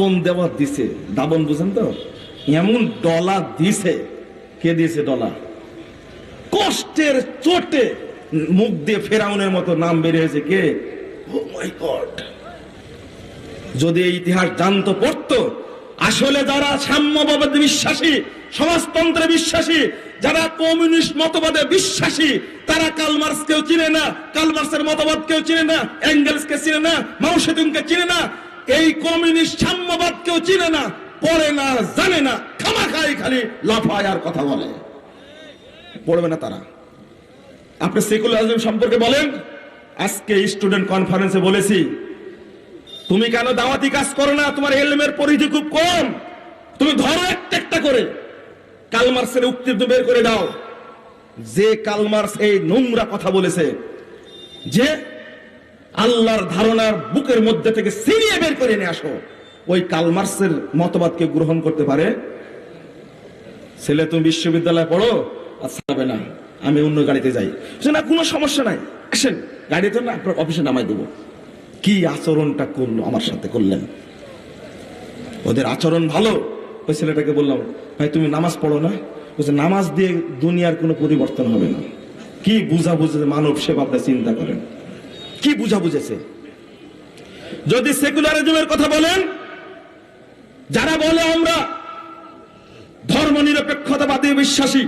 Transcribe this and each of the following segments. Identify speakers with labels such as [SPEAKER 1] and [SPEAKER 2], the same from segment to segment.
[SPEAKER 1] দাবন দেওয়া দিছে। দাবন বুঝেন তো? এমন ডলা দিছে। কে দিয়েছে ডলা? কষ্টের চোটে মুখ দিয়ে ফেরাউনের মতো নাম বেরিয়েছে কে? যদি এই ইতিহাস জানতো, পড়তো, আসলে যারা সাম্যবাদে বিশ্বাসী, সমাজতন্ত্রে বিশ্বাসী, যারা কমিউনিস্ট মতবাদে বিশ্বাসী, তারা কালমার্স কেউ চিনে না কালমার্সের মতবাদ কেউ চিনে না এঙ্গেলস কে চিনে না মাউসেদুংকে চিনে না এই কমিউনিস্ট সাম্যবাদ কেউ চিনে না, পড়ে না, জানে না, খামাখাই খালি লাফায় আর কথা বলে। পড়বে না তারা। আপনি সেকুলারিজম সম্পর্কে বলেন? আজকে স্টুডেন্ট কনফারেন্সে বলেছি, তুমি কেন দাওয়াতি কাজ করো না? তোমার এলমের পরিধি খুব কম। তুমি ধরো একটা একটা করে। কালমার্সের উক্তি বের করে দাও। যে কালমার্স এই নোংরা কথা বলেছে, যে আল্লাহর ধারণার বুকের মধ্যে থেকে সিরিয়ে বের করে নিয়ে আসো। ওই কালমার্সের মতবাদকে গ্রহণ করতে পারে? ছেলে, তুমি বিশ্ববিদ্যালয়ে পড়ো? আচ্ছা না। আমি অন্য গাড়িতে যাই। না কোনো সমস্যা নাই। আসেন গাড়িতে না, আপনার অফিসে নামাই দেবো। কি আচরণটা করল আমার সাথে করলেন? ওদের আচরণ ভালো? ওই ছেলেটাকে বললাম, ভাই, তুমি নামাজ পড়ো না? বলছে, নামাজ দিয়ে দুনিয়ার কোনো পরিবর্তন হবে না। কি বুঝা বুঝেছে মানব সেবা আপনি চিন্তা করেন? কি বুঝা বুঝেছে? যদি সেকুলারিজমের কথা বলেন, যারা বলে আমরা ধর্ম নিরপেক্ষতাবাদী বিশ্বাসী,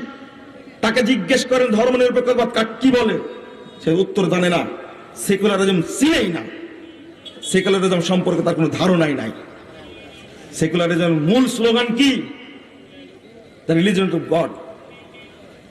[SPEAKER 1] তাকে জিজ্ঞেস করেন ধর্ম নিরপেক্ষতাবাদ কি বলে? সে উত্তর জানে না। সেকুলারিজম চিনেই না। সেকুলারিজম সম্পর্কে তার কোনো ধারণাই নাই। সেকুলারিজমের মূল স্লোগান কি? The religion of god